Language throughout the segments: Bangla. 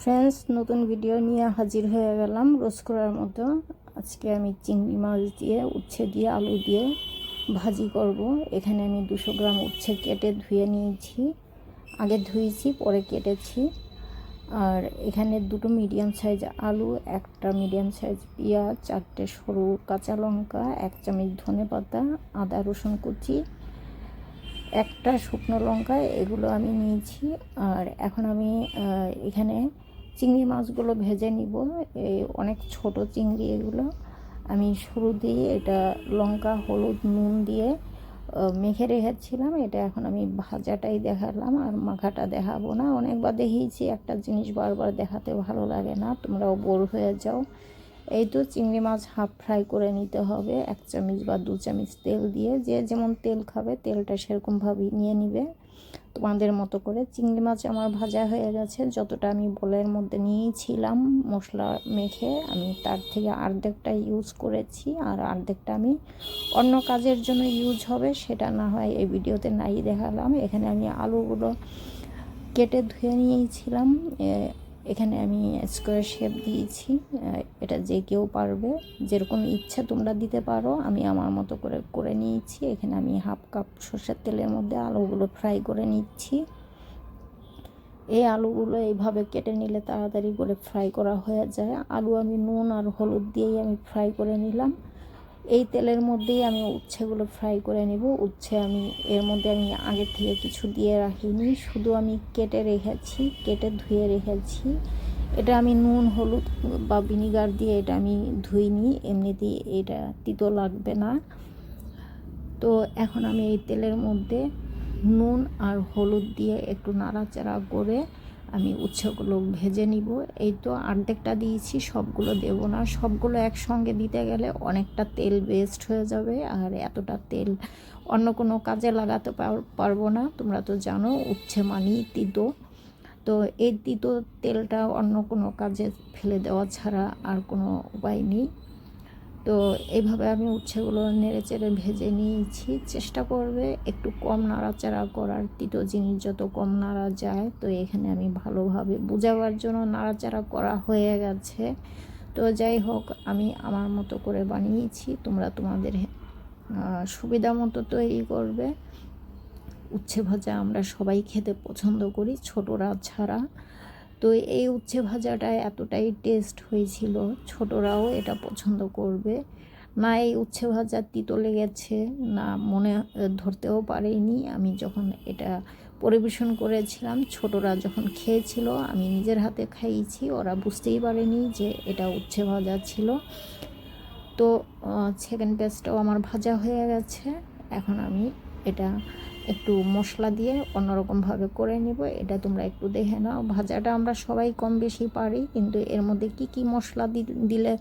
ফ্রেন্ডস নতুন ভিডিও নিয়ে হাজির হয়ে গেলাম। রোজ করার মতো আজকে আমি চিংড়ি মাছ দিয়ে, উচ্ছে দিয়ে, আলু দিয়ে ভাজি করব। এখানে আমি দুশো গ্রাম উচ্ছে কেটে ধুয়ে নিয়েছি। আগে ধুয়েছি, পরে কেটেছি। আর এখানে দুটো মিডিয়াম সাইজ আলু, একটা মিডিয়াম সাইজ পেঁয়াজ, চারটে সরু কাঁচা লঙ্কা, এক চামচ ধনে পাতা আদা রসুন কুচি একটা শুকনো লঙ্কা এগুলো আমি নিয়েছি। আর এখন আমি এখানে চিংড়ি মাছগুলো ভেজে নিব। এই অনেক ছোট চিংড়ি এগুলো। আমি শুরু দিয়ে এটা লঙ্কা, হলুদ, নুন দিয়ে মেখে রেখেছিলাম। এটা এখন আমি ভাজাটাই দেখালাম। আর মাখাটা দেখাবো না। অনেকবার দেখিয়েছি, একটা জিনিস বারবার দেখাতে ভালো লাগে না। তোমরাও বোর হয়ে যাও। এই তো চিংড়ি মাছ হাফ ফ্রাই করে নিতে হবে। এক চামচ বা দু চামচ তেল দিয়ে। যে যেমন তেল খাবে, তেলটা সেরকমভাবেই নিয়ে নিবে। তোমাদের মতো করে চিংড়ি মাছ আমার ভাজা হয়ে গেছে। যতটা আমি বলের মধ্যে নিয়েছিলাম মশলা মেখে, আমি তার থেকে অর্ধেকটা ইউজ করেছি। আর অর্ধেকটা আমি অন্য কাজের জন্য ইউজ হবে, সেটা না হয় এই ভিডিওতে নাই দেখালাম। এখানে আমি আলুগুলো কেটে ধুয়ে নিয়েছিলাম। এখানে আমি স্কোয়ার শেপ দিয়েছি এটা যে কেউ পারবে। যেরকম ইচ্ছা তোমরা দিতে পারো, আমি আমার মতো করে করে নিয়েছি। এখানে আমি হাফ কাপ সর্ষের তেলের মধ্যে আলুগুলো ফ্রাই করে নিচ্ছি। এই আলুগুলো এইভাবে কেটে নিলে তাড়াতাড়ি করে ফ্রাই করা হয়ে যায়। আলু আমি নুন আর হলুদ দিয়েই আমি ফ্রাই করে নিলাম। এই তেলের মধ্যেই আমি উচ্ছেগুলো ফ্রাই করে নিব। উচ্ছে আমি, এর মধ্যে আমি আগে থেকে কিছু দিয়ে রাখিনি। শুধু আমি কেটে রেখেছি, কেটে ধুয়ে রেখেছি। এটা আমি নুন, হলুদ বা ভিনিগার দিয়ে এটা আমি ধুইনি। এমনিতেই এটা তিতো লাগবে না। তো এখন আমি এই তেলের মধ্যে নুন আর হলুদ দিয়ে একটু নাড়াচাড়া করে আমি উচ্ছেগুলো ভেজে নিব। এই তো অর্ধেকটা দিয়েছি, সবগুলো দেব না। সবগুলো একসঙ্গে দিতে গেলে অনেকটা তেল ওয়েস্ট হয়ে যাবে আর এতটা তেল অন্য কোনো কাজে লাগাতে পার- পারব না। তোমরা তো জানো, উচ্ছে মানি তিতো। তো এই তিতো তেলটা অন্য কোনো কাজে ফেলে দেওয়া ছাড়া আর কোনো উপায় নেই। তো এইভাবে আমি উচ্ছেগুলো নেড়ে চেড়ে ভেজে নিয়েছি। চেষ্টা করবে একটু কম নাড়াচাড়া করার। তিতো জিনিস যত কম নাড়া যায়, তো এখানে আমি ভালোভাবে বোঝাবার জন্য নাড়াচাড়া করা হয়ে গেছে। তো যাই হোক, আমি আমার মতো করে বানিয়েছি। তোমরা তোমাদের সুবিধা মতো তৈরি করবে। উচ্ছে ভাজা আমরা সবাই খেতে পছন্দ করি, ছোটরা ছাড়া। তো এই উচ্ছে ভাজাটা এতটাই টেস্ট হয়েছিল, ছোটরাও এটা পছন্দ করবে। না, এই উচ্ছে ভাজা তিতো লেগেছে, না, মনে ধরতেও পারিনি। আমি যখন এটা পরিবেশন করেছিলাম, ছোটরা যখন খেয়েছিল, আমি নিজের হাতে খাইয়েছি, ওরা বুঝতেই পারেনি যে এটা উচ্ছে ভাজা ছিল। তো সেকেন্ড পেস্টটাও আমার ভাজা হয়ে গেছে, এখন আমি এটা একটু মশলা দিয়ে অন্যরকমভাবে করে নিব। এটা তোমরা একটু দেখে নাও। ভাজাটা আমরা সবাই কম বেশি পারি, কিন্তু এর মধ্যে কি কি মশলা দিলে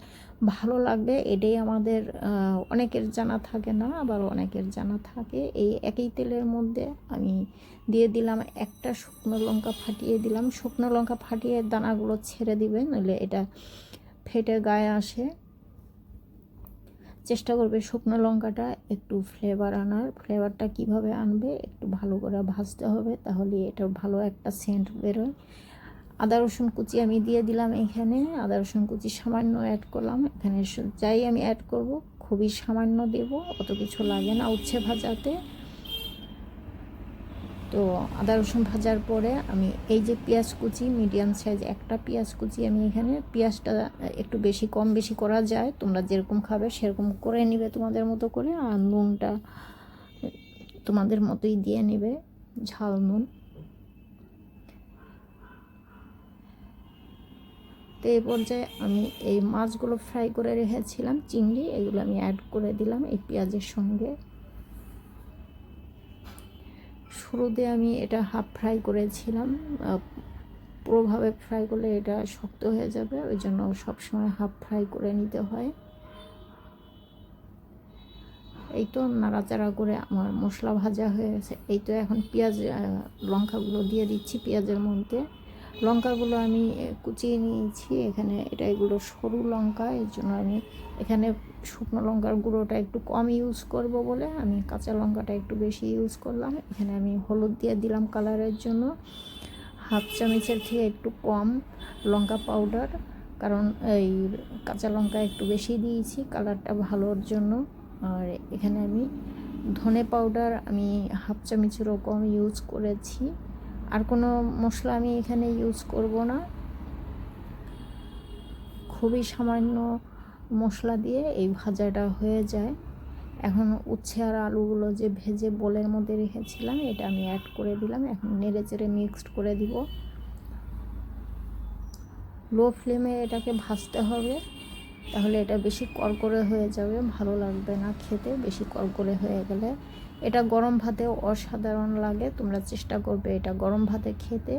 ভালো লাগবে এটাই আমাদের অনেকের জানা থাকে না, আবার অনেকের জানা থাকে। এই একই তেলের মধ্যে আমি দিয়ে দিলাম একটা শুকনো লঙ্কা ফাটিয়ে দিলাম। শুকনো লঙ্কা ফাটিয়ে দানাগুলো ছেড়ে দিবে, নইলে এটা ফেটে গায়ে আসে। চেষ্টা করবে শুকনো লঙ্কাটা একটু ফ্লেভার আনার। ফ্লেভারটা কীভাবে আনবে একটু ভালো করে ভাজতে হবে, তাহলে এটা ভালো একটা সেন্ট বেরোয়। আদা, রসুন কুচি আমি দিয়ে দিলাম এখানে। আদা, রসুন কুচি সামান্য অ্যাড করলাম। এখানে যাই আমি অ্যাড করব, খুবই সামান্য দেব, অত কিছু লাগে না উচ্ছে ভাজাতে। তো আদা রসুন ভাজার পরে আমি এই যে পেঁয়াজ কুচি মিডিয়াম সাইজ একটা পেঁয়াজ কুচি আমি এখানে, পেঁয়াজটা একটু বেশি কম বেশি করা যায়, তোমরা যেরকম খাবে সেরকম করে নিবে তোমাদের মতো করে, আর নুনটা তোমাদের মতোই দিয়ে নেবে, ঝাল নুন। তো এই পর্যায়ে আমি এই মাছগুলো ফ্রাই করে রেখেছিলাম, চিংড়ি, এগুলো আমি অ্যাড করে দিলাম এই পেঁয়াজের সঙ্গে। শুরুতে আমি এটা হাফ ফ্রাই করেছিলাম। পুরোভাবে ফ্রাই করলে এটা শক্ত হয়ে যাবে, ওই জন্য সবসময় হাফ ফ্রাই করে নিতে হয়। এই তো নাড়াচাড়া করে আমার মশলা ভাজা হয়ে গেছে। এই তো এখন পেঁয়াজ লঙ্কাগুলো দিয়ে দিচ্ছি পেঁয়াজের মধ্যে। লঙ্কাগুলো আমি কুচিয়ে নিয়েছি। এখানে এটা এগুলো সরু লঙ্কা এর জন্য আমি এখানে শুকনো লঙ্কার গুঁড়োটা একটু কম ইউজ করব বলে আমি কাঁচা লঙ্কাটা একটু বেশি ইউজ করলাম। এখানে আমি হলুদ দিয়ে দিলাম কালারের জন্য। হাফ চামচের থেকে একটু কম লঙ্কা পাউডার কারণ এই কাঁচা লঙ্কা একটু বেশি দিয়েছি কালারটা ভালোর জন্য। আর এখানে আমি ধনে পাউডার আমি হাফ চামচেরও কম ইউজ করেছি। আর কোনো মশলা আমি এখানে ইউজ করব না। খুবই সামান্য মশলা দিয়ে এই ভাজাটা হয়ে যায়। এখন উচ্ছে আর আলুগুলো যে ভেজে বোলের মধ্যে রেখেছিলাম, এটা আমি অ্যাড করে দিলাম। এখন নেড়ে চেড়ে মিক্সড করে দিব। লো ফ্লেমে এটাকে ভাজতে হবে, তাহলে এটা বেশি করকরে হয়ে যাবে। ভালো লাগবে না খেতে, বেশি করকরে হয়ে গেলে। এটা গরম ভাতেও অসাধারণ লাগে, তোমরা চেষ্টা করবে এটা গরম ভাতে খেতে।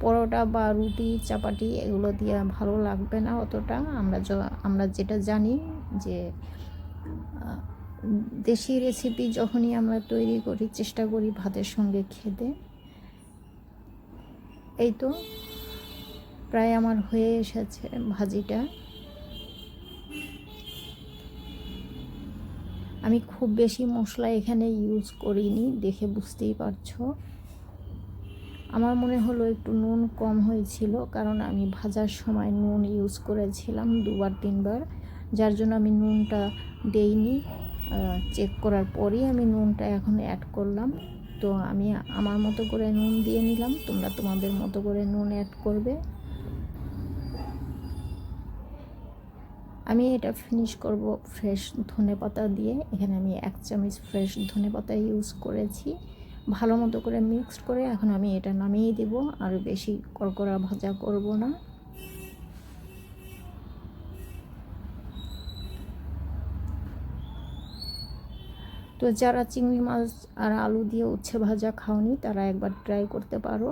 পরোটা বা রুটি, চাপাটি এগুলো দিয়ে ভালো লাগবে না অতটা। আমরা আমরা যেটা জানি যে দেশি রেসিপি যখনই আমরা তৈরি করি, চেষ্টা করি ভাতের সঙ্গে খেতে। এই তো, প্রায় আমার হয়ে এসেছে ভাজিটা। আমি খুব বেশি মশলা এখানে ইউজ করিনি, দেখে বুঝতেই পারছ। আমার মনে হলো একটু নুন কম হয়েছিল, কারণ আমি ভাজার সময় নুন ইউজ করেছিলাম দুবার, তিনবার। যার জন্য আমি নুনটা দেইনি। চেক করার পরেই আমি নুনটা এখন অ্যাড করলাম। তো আমি আমার মতো করে নুন দিয়ে নিলাম, তোমরা তোমাদের মতো করে নুন অ্যাড করবে। আমি এটা ফিনিশ করব ফ্রেশ ধনে পাতা দিয়ে। এখানে আমি এক চামচ ফ্রেশ ধনে পাতা ইউজ করেছি। ভালো মতো করে মিক্সড করে এখন আমি এটা নামিয়ে দেব। আর বেশি কড়কড়া ভাজা করব না। তো যারা চিংড়ি মাছ আর আলু দিয়ে উচ্ছে ভাজা খাওনি, তারা একবার ট্রাই করতে পারো।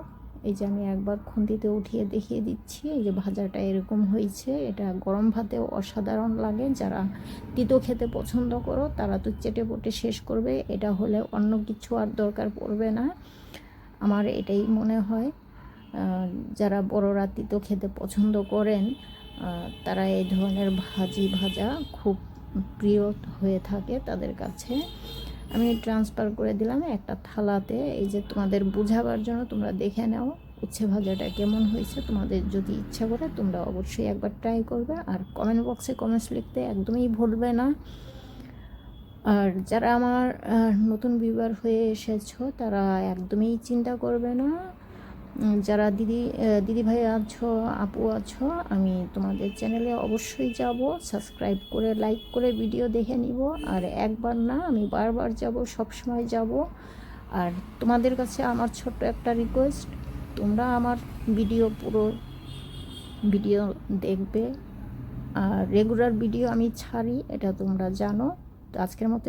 এই যে আমি একবার খুন্তিতে উঠিয়ে দেখিয়ে দিচ্ছি, এই যে ভাজাটা এরকম হয়েছে। এটা গরম ভাতেও অসাধারণ লাগে। যারা তিতো খেতে পছন্দ করো, তারা তো চেটে পটে শেষ করবে। এটা হলে অন্য কিছু আর দরকার পড়বে না। আমার এটাই মনে হয়। যারা বড়রা তিতো খেতে পছন্দ করেন তারা এই ধরনের ভাজি ভাজা খুব প্রিয় হয়ে থাকে তাদের কাছে। আমি ট্রান্সফার করে দিলাম একটা থালাতে। এই যে তোমাদের বোঝাবার জন্য তোমরা দেখে নাও উচ্ছে ভাজাটা কেমন হয়েছে। তোমাদের যদি ইচ্ছা করে তোমরা অবশ্যই একবার ট্রাই করবে। আর কমেন্ট বক্সে কমেন্টস লিখতে একদমই ভুলবে না। আর যারা আমার নতুন বিবার হয়ে এসেছ, তারা একদমই চিন্তা করবে না। যারা দিদি দিদি ভাই আছো, আপু আছো, আমি তোমাদের চ্যানেলে অবশ্যই যাব। সাবস্ক্রাইব করে, লাইক করে ভিডিও দেখে নিব। আর একবার না, আমি বারবার যাব সব সময় যাব। আর তোমাদের কাছে আমার ছোট্ট একটা রিকোয়েস্ট তোমরা আমার ভিডিও পুরো ভিডিও দেখবে। আর রেগুলার ভিডিও আমি ছাড়ি, এটা তোমরা জানো। তো আজকের মতো